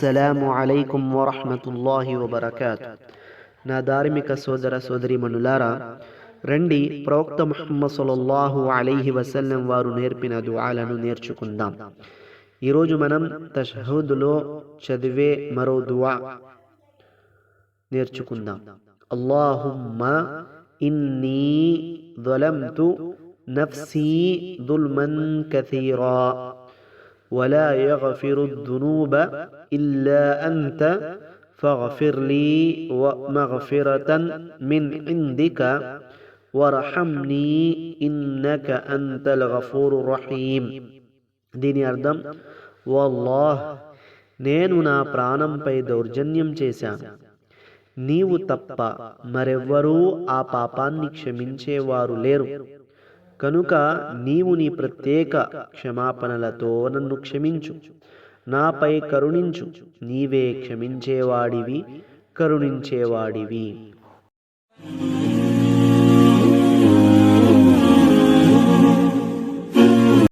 అస్సలాము అలైకుం వరహమతుల్లాహి వబర్కాత్ నా ధార్మిక సోదర సోదరిమణులారా రండి ప్రవక్త ముహమ్మద్ సల్లల్లాహు అలైహి వసల్లం వారు నేర్పిన దుఆలను నేర్చుకుందాం ఈరోజు మనం తషహుద్లో చదివే మరో దువా నేర్చుకుందాం అల్లాహుమ్మ ఇన్నీ ظلمت نفسي ظلما كثيرا ولا يغفر الذنوب إلا أنت فاغفر لي مغفرة من عندك وارحمني إنك أنت الغفور الرحيم దీని అర్థం వల్లాహ్ నేను నా ప్రాణంపై దౌర్జన్యం చేశాను నీవు తప్ప మరెవ్వరూ ఆ పాపాన్ని క్షమించేవారు లేరు కనుక నీవు నీ ప్రత్యేక క్షమాపణలతో నన్ను క్షమించు. నాపై కరుణించు. నీవే క్షమించేవాడివి కరుణించేవాడివి.